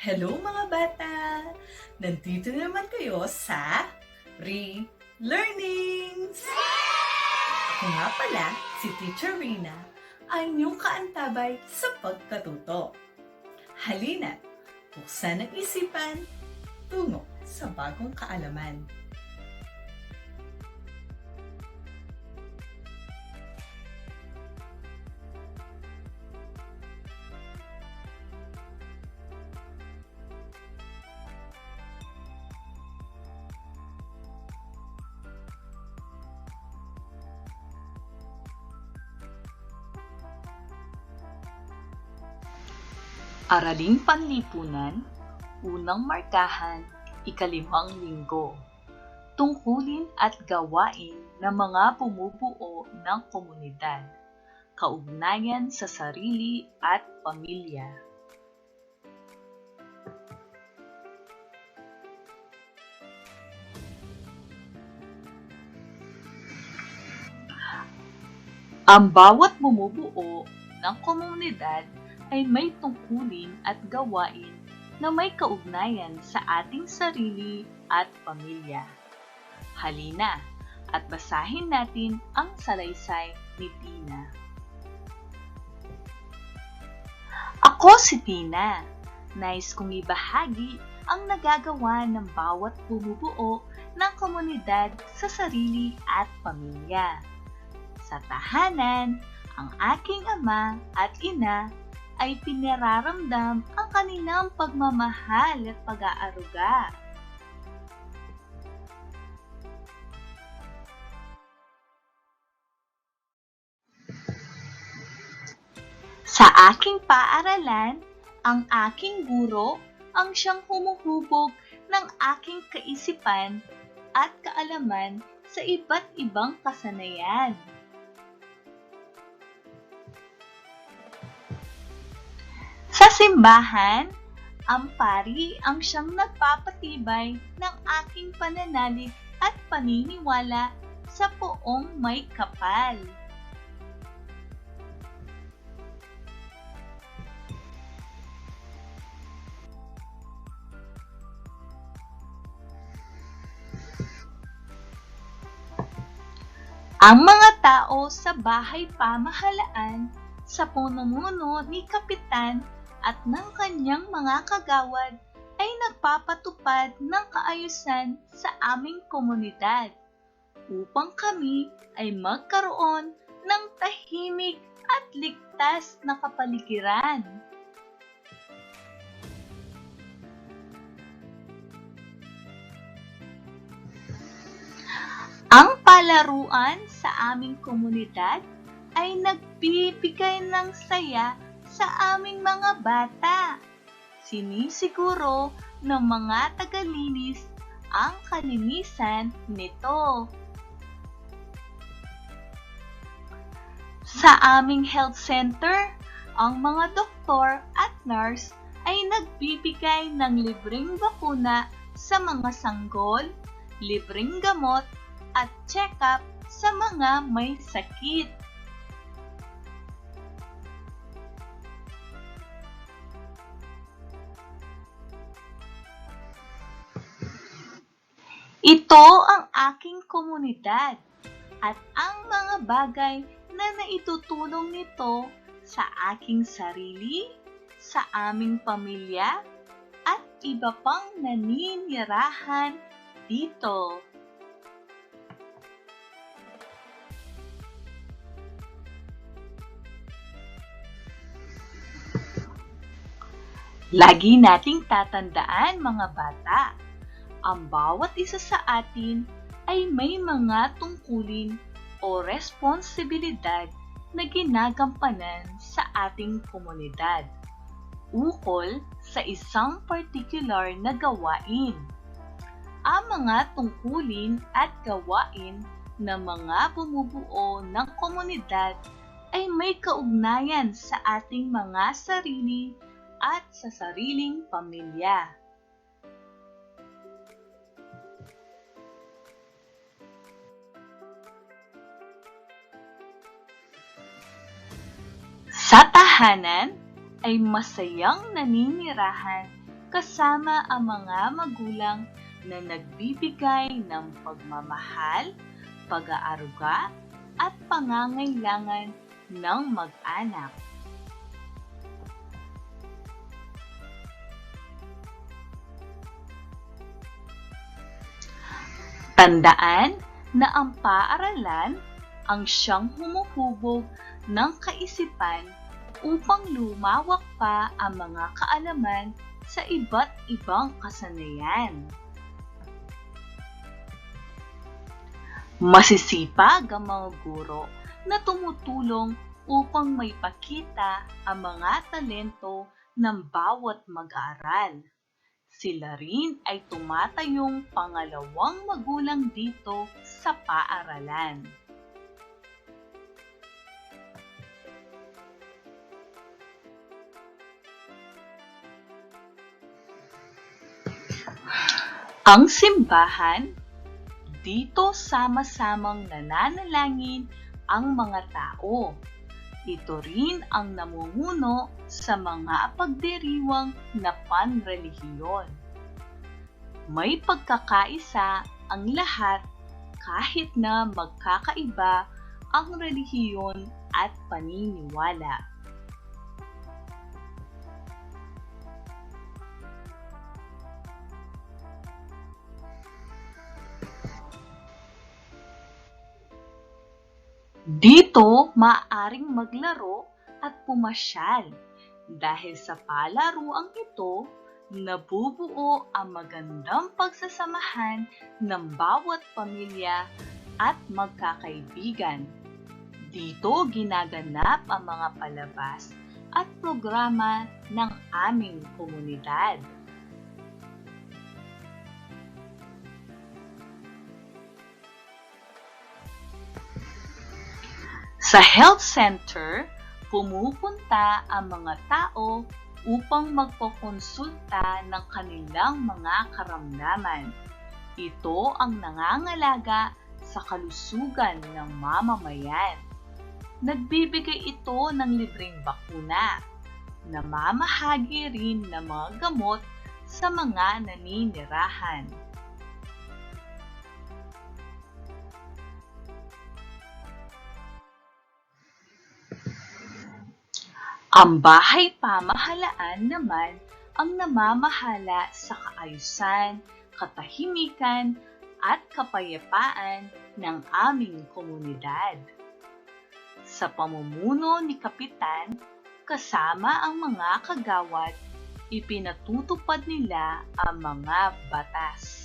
Hello mga bata! Nandito na naman kayo sa Re-Learnings! Ako nga pala, si Teacher Rina, ang inyong kaantabay sa pagkatuto. Halina, buksan ang isipan, tungo sa bagong kaalaman. Araling Panlipunan, Unang Markahan, Ikalimang Linggo. Tungkulin at gawain ng mga bumubuo ng komunidad. Kaugnayan sa sarili at pamilya. Ang bawat bumubuo ng komunidad ay may tungkulin at gawain na may kaugnayan sa ating sarili at pamilya. Halina at basahin natin ang salaysay ni Tina. Ako si Tina. Nais kong ibahagi ang nagagawa ng bawat bumubuo ng komunidad sa sarili at pamilya. Sa tahanan, ang aking ama at ina ay pinararamdam ang kanilang pagmamahal at pag-aaruga. Sa aking paaralan, ang aking guro ang siyang humuhubog ng aking kaisipan at kaalaman sa iba't ibang kasanayan. Simbahan, ang pari ang siyang nagpapatibay ng aking pananalig at paniniwala sa poong may kapal. Ang mga tao sa bahay pamahalaan sa punumuno ni Kapitan at ng kanyang mga kagawad ay nagpapatupad ng kaayusan sa aming komunidad upang kami ay magkaroon ng tahimik at ligtas na kapaligiran. Ang palaruan sa aming komunidad ay nagbibigay ng saya sa aming mga bata. Sinisiguro ng mga tagalinis ang kalinisan nito. Sa aming health center, ang mga doktor at nurse ay nagbibigay ng libreng bakuna sa mga sanggol, libreng gamot, at check-up sa mga may sakit. Ito ang aking komunidad at ang mga bagay na naitutulong nito sa aking sarili, sa aming pamilya, at iba pang naninirahan dito. Lagi nating tatandaan mga bata, ang bawat isa sa atin ay may mga tungkulin o responsibilidad na ginagampanan sa ating komunidad ukol sa isang particular na gawain. Ang mga tungkulin at gawain ng mga bumubuo ng komunidad ay may kaugnayan sa ating mga sarili at sa sariling pamilya. Sa tahanan ay masayang naninirahan kasama ang mga magulang na nagbibigay ng pagmamahal, pag-aaruga, at pangangailangan ng mag-anak. Tandaan na ang paaralan ang siyang humuhubog ng kaisipan upang lumawak pa ang mga kaalaman sa iba't ibang kasanayan. Masisipag ang mga guro na tumutulong upang may pakita ang mga talento ng bawat mag-aaral. Sila rin ay tumatayong pangalawang magulang dito sa paaralan. Ang simbahan, dito sama-samang nananalangin ang mga tao. Ito rin ang namumuno sa mga pagdiriwang na panrelihiyon. May pagkakaisa ang lahat kahit na magkakaiba ang relihiyon at paniniwala. Dito, maaaring maglaro at pumasyal. Dahil sa palaruang ito, nabubuo ang magandang pagsasamahan ng bawat pamilya at magkakaibigan. Dito ginaganap ang mga palabas at programa ng aming komunidad. Sa health center, pumupunta ang mga tao upang magpokonsulta ng kanilang mga karamdaman. Ito ang nangangalaga sa kalusugan ng mamamayan. Nagbibigay ito ng libreng bakuna. Namamahagi rin ng mga gamot sa mga naninirahan. Ang bahay pamahalaan naman ang namamahala sa kaayusan, katahimikan, at kapayapaan ng aming komunidad. Sa pamumuno ni Kapitan, kasama ang mga kagawad, ipinatutupad nila ang mga batas.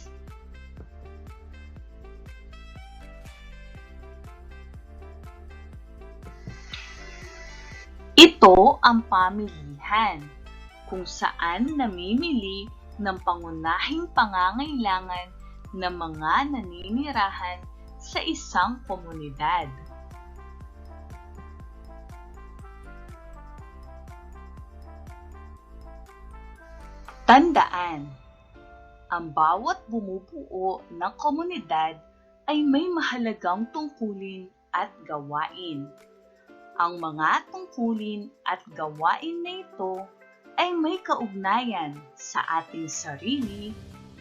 Ito ang pamilihan, kung saan namimili ng pangunahing pangangailangan ng mga naninirahan sa isang komunidad. Tandaan, ang bawat bumubuo ng komunidad ay may mahalagang tungkulin at gawain. Ang mga tungkulin at gawain na ito ay may kaugnayan sa ating sarili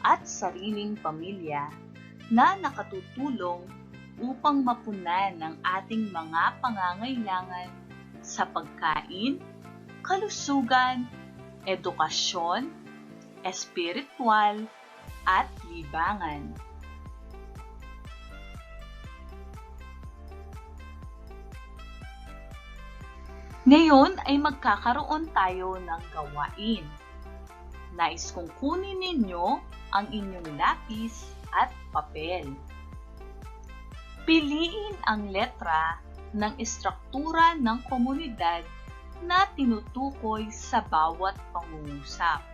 at sariling pamilya na nakatutulong upang mapunan ang ating mga pangangailangan sa pagkain, kalusugan, edukasyon, espiritual, at libangan. Ngayon ay magkakaroon tayo ng gawain. Nais kong kunin ninyo ang inyong lapis at papel. Piliin ang letra ng istruktura ng komunidad na tinutukoy sa bawat pangungusap.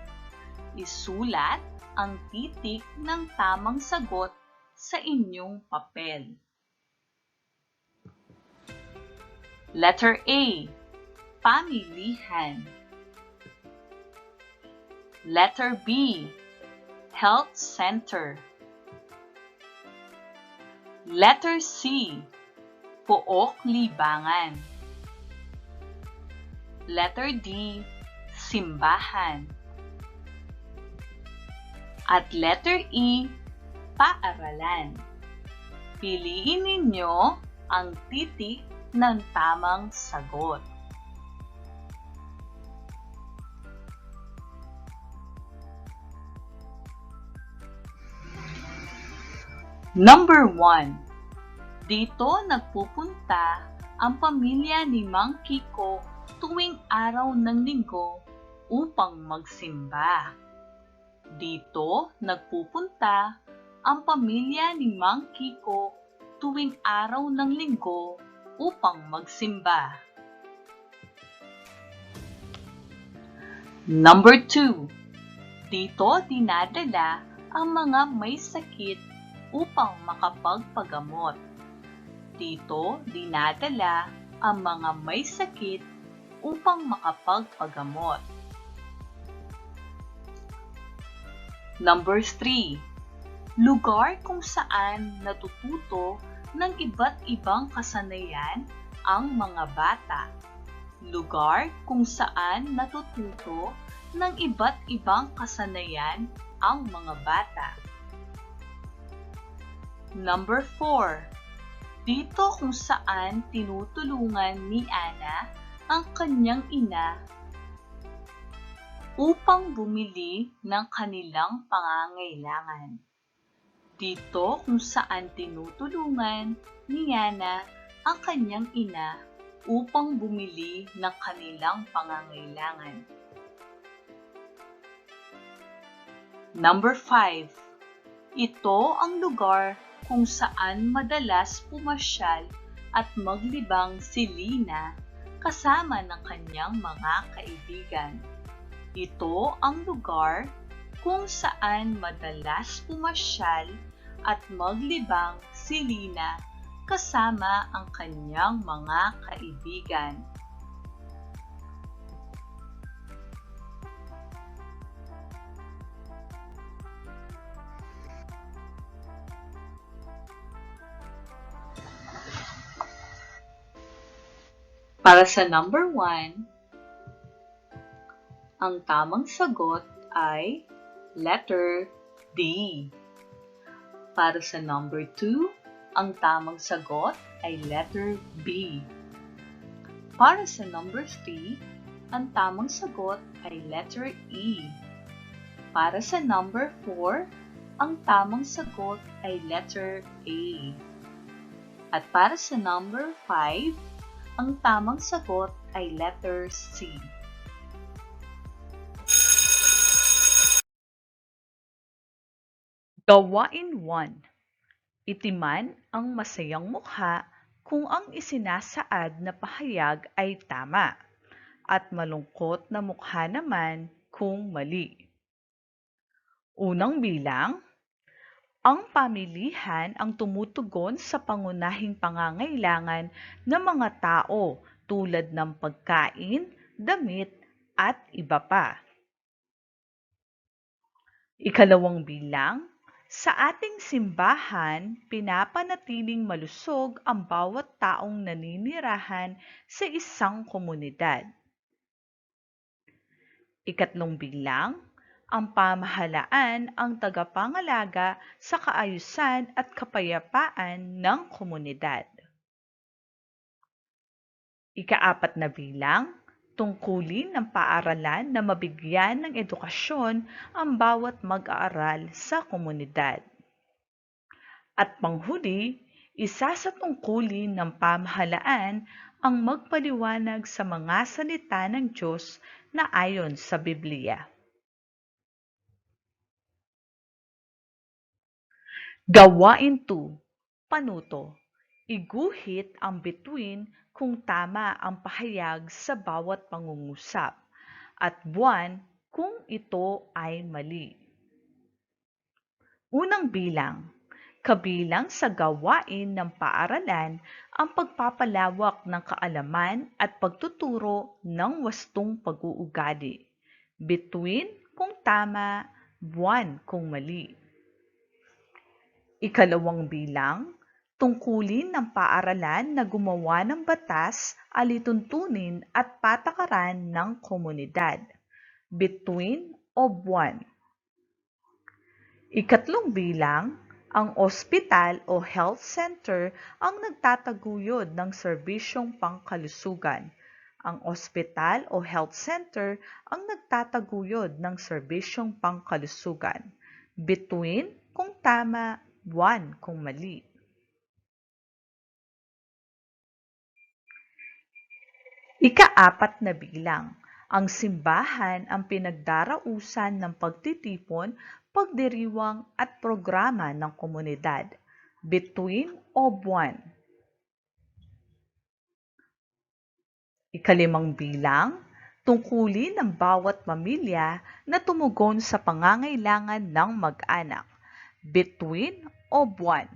Isulat ang titik ng tamang sagot sa inyong papel. Letter A pamilihan. Letter B, health center. Letter C, pook libangan. Letter D, simbahan. At letter E, paaralan. Piliin ninyo ang titik ng tamang sagot. Number 1. Dito nagpupunta ang pamilya ni Mang Kiko tuwing araw ng linggo upang magsimba. Dito nagpupunta ang pamilya ni Mang Kiko tuwing araw ng linggo upang magsimba. Number 2. Dito dinadala ang mga may sakit upang makapagpagamot. Dito dinadala ang mga may sakit upang makapagpagamot. Number 3. Lugar kung saan natututo ng iba't ibang kasanayan ang mga bata. Lugar kung saan natututo ng iba't ibang kasanayan ang mga bata. Number 4. Dito kung saan tinutulungan ni Ana ang kanyang ina upang bumili ng kanilang pangangailangan. Dito kung saan tinutulungan ni Ana ang kanyang ina upang bumili ng kanilang pangangailangan. Number 5. Ito ang lugar kung saan madalas pumasyal at maglibang si Lina kasama ng kanyang mga kaibigan. Ito ang lugar kung saan madalas pumasyal at maglibang si Lina kasama ang kanyang mga kaibigan. Para sa number 1, ang tamang sagot ay letter D. Para sa number 2, ang tamang sagot ay letter B. Para sa number 3, ang tamang sagot ay letter E. Para sa number 4, ang tamang sagot ay letter A. At para sa number 5, ang tamang sagot ay letter C. Gawain 1. Itiman ang masayang mukha kung ang isinasaad na pahayag ay tama at malungkot na mukha naman kung mali. Unang bilang, ang pamilihan ang tumutugon sa pangunahing pangangailangan ng mga tao tulad ng pagkain, damit, at iba pa. Ikalawang bilang, sa ating simbahan, pinapanatiling malusog ang bawat taong naninirahan sa isang komunidad. Ikatlong bilang, ang pamahalaan ang tagapangalaga sa kaayusan at kapayapaan ng komunidad. Ikaapat na bilang, tungkulin ng paaralan na mabigyan ng edukasyon ang bawat mag-aaral sa komunidad. At panghuli, isa sa tungkulin ng pamahalaan ang magpaliwanag sa mga salita ng Diyos na ayon sa Biblia. Gawain 2. Panuto. Iguhit ang bituin kung tama ang pahayag sa bawat pangungusap at buwan kung ito ay mali. Unang bilang. Kabilang sa gawain ng paaralan ang pagpapalawak ng kaalaman at pagtuturo ng wastong pag-uugali. Bituin kung tama, buwan kung mali. Ikalawang bilang, tungkulin ng paaralan na gumawa ng batas, alituntunin at patakaran ng komunidad. Between o buwan. Ikatlong bilang, ang ospital o health center ang nagtataguyod ng serbisyong pangkalusugan. Ang ospital o health center ang nagtataguyod ng serbisyong pangkalusugan. Between kung tama, one kung mali. Ikaapat na bilang, ang simbahan ang pinagdarausan ng pagtitipon, pagdiriwang at programa ng komunidad. Between o buwan. Ikalimang bilang, tungkulin ng bawat pamilya na tumugon sa pangangailangan ng mag-anak. Between o buwan.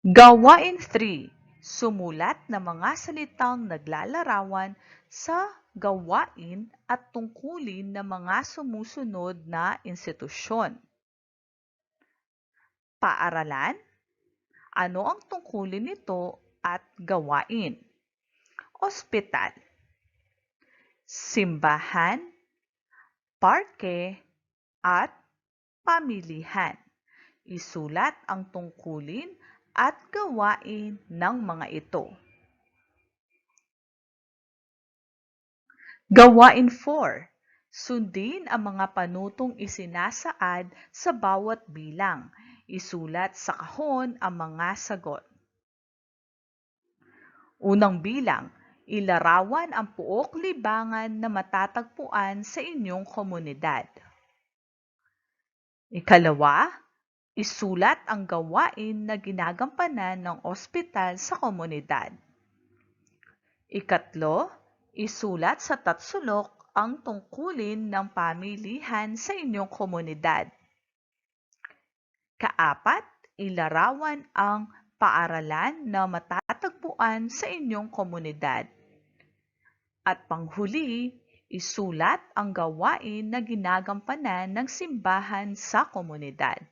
Gawain 3. Sumulat ng mga salitang naglalarawan sa gawain at tungkulin ng mga sumusunod na institusyon. Paaralan? Ano ang tungkulin nito at gawain? Ospital. Simbahan, parke, at pamilihan. Isulat ang tungkulin at gawain ng mga ito. Gawain 4. Sundin ang mga panutong isinasaad sa bawat bilang. Isulat sa kahon ang mga sagot. Unang bilang, ilarawan ang puok libangan na matatagpuan sa inyong komunidad. Ikalawa, isulat ang gawain na ginagampanan ng ospital sa komunidad. Ikatlo, isulat sa tatsulok ang tungkulin ng pamilihan sa inyong komunidad. Kaapat, ilarawan ang paaralan na matatagpuan sa inyong komunidad. At panghuli, isulat ang gawain na ginagampanan ng simbahan sa komunidad.